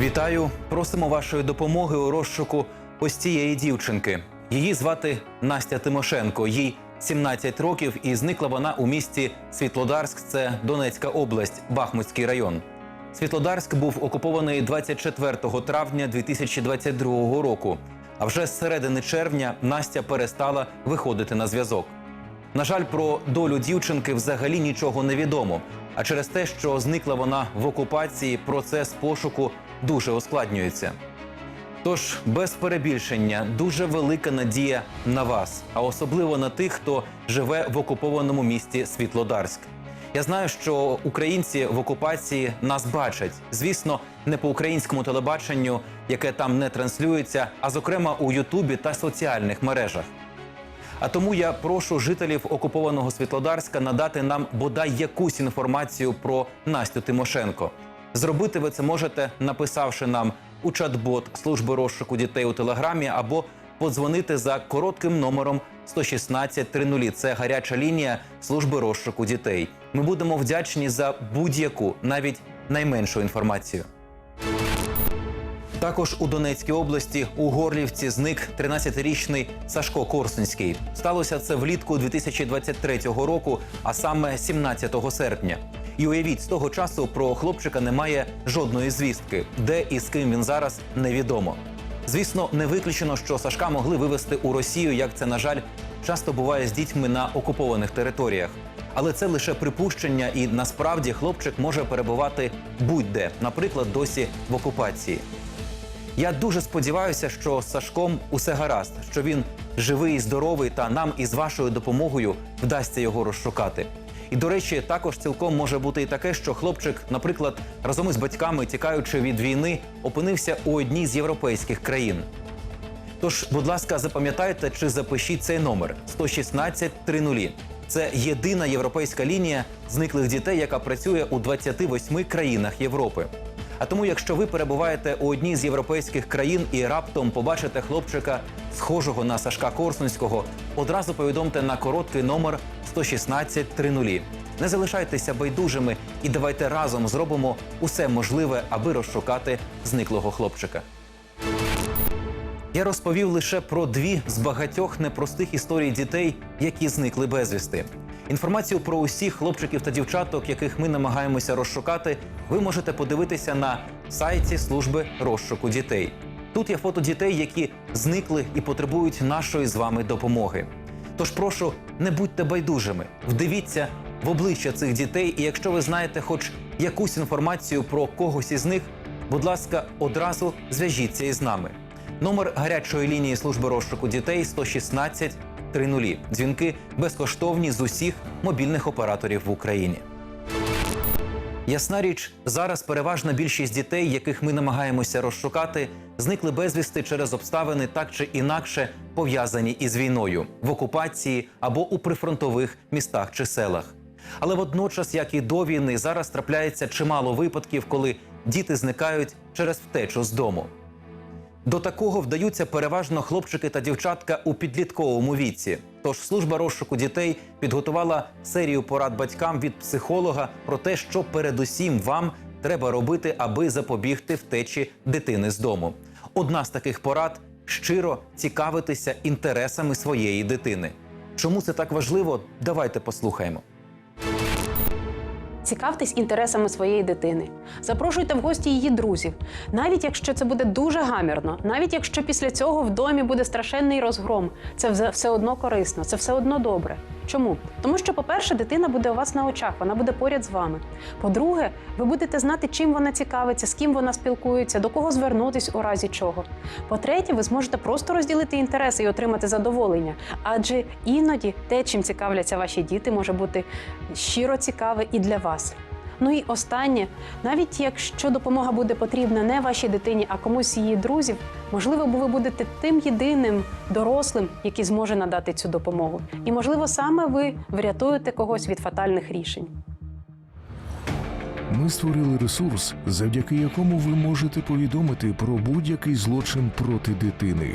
Вітаю! Просимо вашої допомоги у розшуку ось цієї дівчинки. Її звати Настя Тимошенко. Їй 17 років, і зникла вона у місті Світлодарськ. Це Донецька область, Бахмутський район. Світлодарськ був окупований 24 травня 2022 року. А вже з середини червня Настя перестала виходити на зв'язок. На жаль, про долю дівчинки взагалі нічого не відомо. А через те, що зникла вона в окупації, процес пошуку дуже ускладнюється. Тож, без перебільшення, дуже велика надія на вас, а особливо на тих, хто живе в окупованому місті Світлодарськ. Я знаю, що українці в окупації нас бачать. Звісно, не по українському телебаченню, яке там не транслюється, а зокрема у Ютубі та соціальних мережах. А тому я прошу жителів окупованого Світлодарська надати нам бодай якусь інформацію про Настю Тимошенко. Зробити ви це можете, написавши нам у чат-бот служби розшуку дітей у телеграмі або подзвонити за коротким номером 116 30. Це гаряча лінія служби розшуку дітей. Ми будемо вдячні за будь-яку, навіть найменшу інформацію. Також у Донецькій області у Горлівці зник 13-річний Сашко Корсунський. Сталося це влітку 2023 року, а саме 17 серпня. І уявіть, з того часу про хлопчика немає жодної звістки, де і з ким він зараз невідомо. Звісно, не виключено, що Сашка могли вивезти у Росію, як це на жаль часто буває з дітьми на окупованих територіях. Але це лише припущення, і насправді хлопчик може перебувати будь-де, наприклад, досі в окупації. Я дуже сподіваюся, що з Сашком усе гаразд, що він живий і здоровий, та нам із вашою допомогою вдасться його розшукати. І до речі, також цілком може бути і таке, що хлопчик, наприклад, разом із батьками, тікаючи від війни, опинився у одній з європейських країн. Тож, будь ласка, запам'ятайте чи запишіть цей номер 116 30. Це єдина європейська лінія зниклих дітей, яка працює у 28 країнах Європи. А тому, якщо ви перебуваєте у одній з європейських країн і раптом побачите хлопчика, схожого на Сашка Корсунського, одразу повідомте на короткий номер 116 30. Не залишайтеся байдужими і давайте разом зробимо усе можливе, аби розшукати зниклого хлопчика. Я розповів лише про дві з багатьох непростих історій дітей, які зникли безвісти. Інформацію про усіх хлопчиків та дівчаток, яких ми намагаємося розшукати, ви можете подивитися на сайті служби розшуку дітей. Тут є фото дітей, які зникли і потребують нашої з вами допомоги. Тож прошу, не будьте байдужими, вдивіться в обличчя цих дітей, і якщо ви знаєте хоч якусь інформацію про когось із них, будь ласка, одразу зв'яжіться із нами. Номер гарячої лінії служби розшуку дітей 116 30. Дзвінки безкоштовні з усіх мобільних операторів в Україні. Ясна річ, зараз переважна більшість дітей, яких ми намагаємося розшукати, зникли безвісти через обставини так чи інакше пов'язані із війною в окупації або у прифронтових містах чи селах. Але водночас, як і до війни, зараз трапляється чимало випадків, коли діти зникають через втечу з дому. До такого вдаються переважно хлопчики та дівчатка у підлітковому віці. Тож служба розшуку дітей підготувала серію порад батькам від психолога про те, що передусім вам треба робити, аби запобігти втечі дитини з дому. Одна з таких порад щиро цікавитися інтересами своєї дитини. Чому це так важливо? Давайте послухаємо. Цікавтесь інтересами своєї дитини. Запрошуйте в гості її друзів, навіть якщо це буде дуже гамірно, навіть якщо після цього в домі буде страшенний розгром, це все- одно корисно, це все одно добре. Чому? Тому що, по-перше, дитина буде у вас на очах, вона буде поряд з вами. По-друге, ви будете знати, чим вона цікавиться, з ким вона спілкується, до кого звернутись у разі чого. По-третє, ви зможете просто розділити інтереси і отримати задоволення. Адже іноді те, чим цікавляться ваші діти, може бути щиро цікаве і для вас. Ну і останнє, навіть якщо допомога буде потрібна не вашій дитині, а комусь її друзів, можливо, ви будете тим єдиним дорослим, який зможе надати цю допомогу. І можливо, саме ви врятуєте когось від фатальних рішень. Ми створили ресурс, завдяки якому ви можете повідомити про будь-який злочин проти дитини.